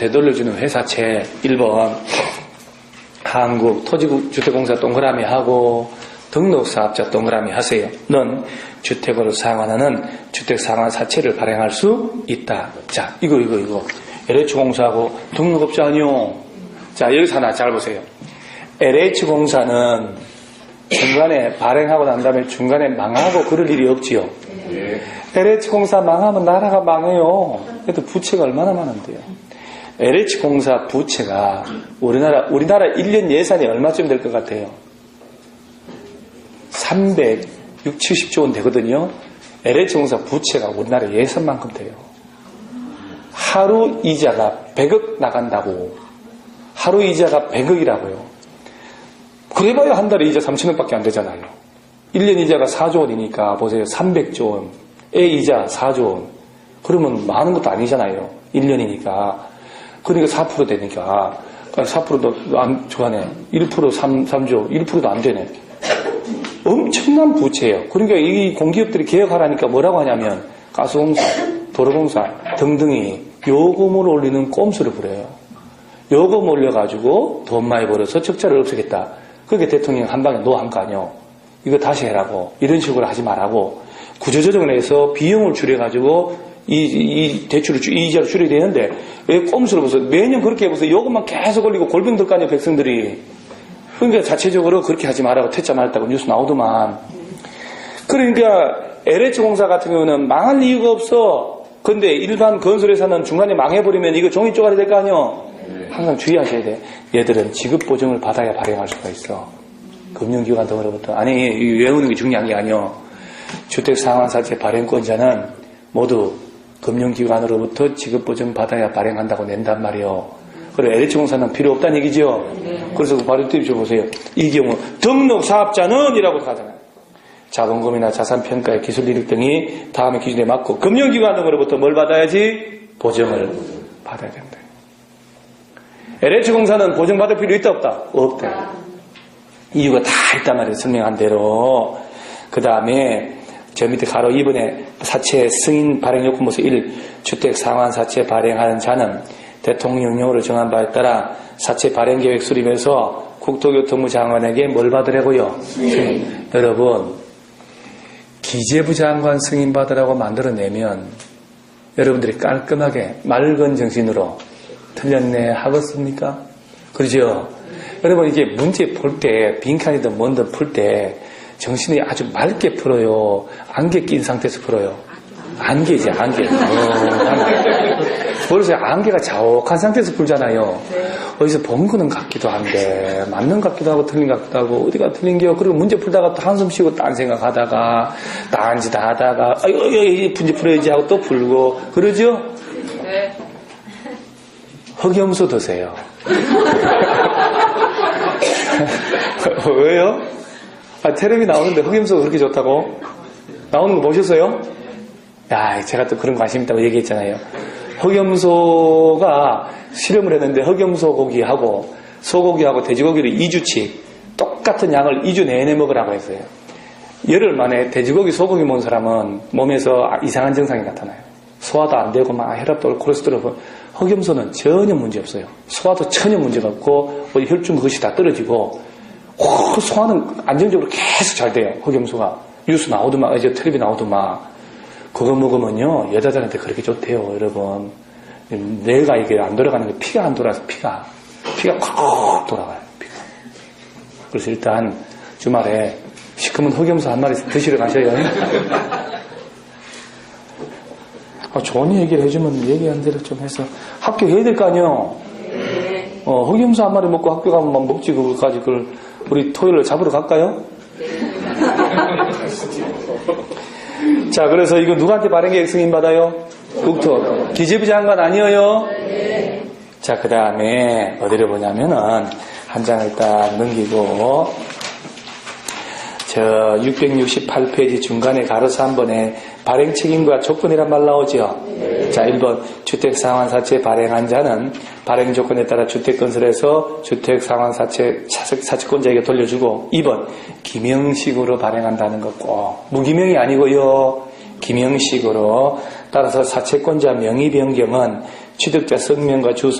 되돌려주는 회사채 1번 한국 토지주택공사 동그라미 하고 등록사업자 동그라미 하세요. 는 주택으로 상환하는 주택 상환 사채를 발행할 수 있다. 자, 이거 이거 이거 LH공사하고 등록업자 아니요. 자, 여기서 하나 잘 보세요. LH공사는 중간에 발행하고 난 다음에 중간에 망하고 그럴 일이 없지요. LH공사 망하면 나라가 망해요. 그래도 부채가 얼마나 많은데요. LH공사 부채가 우리나라, 우리나라 1년 예산이 얼마쯤 될 것 같아요? 300, 6, 70조 원 되거든요. LH공사 부채가 우리나라 예산만큼 돼요. 하루 이자가 100억 나간다고. 하루 이자가 100억이라고요. 그래봐야 한 달에 이자 3천억밖에 안 되잖아요. 1년 이자가 4조 원이니까 보세요. 300조 원. 애 이자 4조 원. 그러면 많은 것도 아니잖아요. 1년이니까. 그러니까 4% 되니까. 4%도 안 좋아하네. 1% 3, 3조. 1%도 안 되네. 엄청난 부채예요. 그러니까 이 공기업들이 개혁하라니까 뭐라고 하냐면 가스공사, 도로공사 등등이 요금을 올리는 꼼수를 부려요. 요금 올려가지고 돈 많이 벌어서 적자를 없애겠다. 그게 대통령 한 방에 노한 거 아니요. 이거 다시 해라고. 이런 식으로 하지 말라고. 구조조정을 해서 비용을 줄여가지고 이, 이 대출을, 줄- 이 이자를 줄여야 되는데 왜 꼼수를 보세요. 매년 그렇게 해보세요. 요금만 계속 올리고 골병 들거 아니에요, 백성들이. 그러니까 자체적으로 그렇게 하지 말라고 퇴짜 말했다고 뉴스 나오더만. 그러니까 LH공사 같은 경우는 망할 이유가 없어. 근데 일반 건설회사는 중간에 망해버리면 이거 종이 쪼가리 될 거 아니요? 항상 주의하셔야 돼. 얘들은 지급 보증을 받아야 발행할 수가 있어. 금융기관 등으로부터. 아니, 이 외우는 게 중요한 게 아니요. 주택상환사채 발행권자는 모두 금융기관으로부터 지급 보증 받아야 발행한다고 낸단 말이요. 그리고 LH공사는 필요 없다는 얘기죠. 그래서 그 바로 띄워줘 보세요. 이 경우 등록 사업자는 이라고 하잖아요. 자본금이나 자산평가의 기술이익 등이 다음의 기준에 맞고 금융기관 등으로부터 뭘 받아야지? 보증을 받아야 된다. LH공사는 보증받을 필요 있다 없다? 없다. 이유가 다 있단 말이에요. 설명한 대로. 그 다음에 저 밑에 가로 2번에 사채 승인 발행 요건부서 1. 주택 상환 사채 발행하는 자는 대통령령으로 정한 바에 따라 사채 발행 계획 수립해서 국토교통부 장관에게 뭘 받으라고요? 승인. 여러분, 기재부 장관 승인 받으라고 만들어내면 여러분들이 깔끔하게 맑은 정신으로 틀렸네 하겠습니까? 그러죠? 여러분 이게 문제 풀 때 빈칸이든 뭔든 풀 때 정신이 아주 맑게 풀어요. 안개 낀 상태에서 풀어요. 안개지 안개. 어, 안개. 그래서 안개가 자욱한 상태에서 풀잖아요. 어디서 본 거는 같기도 한데 맞는 것 같기도 하고 틀린 것 같기도 하고 어디가 틀린겨 그리고 문제 풀다가 또 한숨 쉬고 딴 생각 하다가 딴 짓 하다가 아이고 이 문제 풀어야지 하고 또 풀고 그러죠? 네. 흑염소 드세요. 왜요? 아, 테레비 나오는데 흑염소가 그렇게 좋다고? 나오는 거 보셨어요? 야, 제가 또 그런 관심 있다고 얘기했잖아요. 흑염소가 실험을 했는데 흑염소 고기하고 소고기하고 돼지고기를 2주치 똑같은 양을 2주 내내 먹으라고 했어요. 열흘 만에 돼지고기, 소고기 먹은 사람은 몸에서 이상한 증상이 나타나요. 소화도 안 되고 막 혈압도 오르고 콜레스테롤 오르고 흑염소는 전혀 문제 없어요. 소화도 전혀 문제가 없고 혈중 그것이 다 떨어지고 호, 소화는 안정적으로 계속 잘 돼요. 흑염소가 뉴스 나오더만 이제 텔레비 나오더만 그거 먹으면요 여자들한테 그렇게 좋대요, 여러분. 뇌가 이게 안 돌아가는 게 피가 안 돌아서 피가 피가 콱 돌아가요. 피가. 그래서 일단 주말에 시커먼 흑염소 한 마리 드시러 가셔요. 아, 좋은 얘기를 해주면 얘기한 대로 좀 해서 학교 해야 될 거 아니에요? 어, 흑염소 한 마리 먹고 학교 가면 막 먹지, 그거까지 그걸 우리 토요일에 잡으러 갈까요? 자, 그래서 이거 누구한테 발행계획 승인 받아요? 국토. 기재부 장관 아니에요? 자, 그 다음에 어디를 보냐면은 한 장을 딱 넘기고 저 668페이지 중간에 가로서 한 번에 발행 책임과 조건이란 말 나오죠. 자, 1번 주택 상환 사채 발행한 자는 발행 조건에 따라 주택 건설해서 주택 상환 사채 사채권자에게 돌려주고 2번 기명식으로 발행한다는 거꼭 무기명이 아니고요. 기명식으로 따라서 사채권자 명의 변경은 취득자 성명과 주소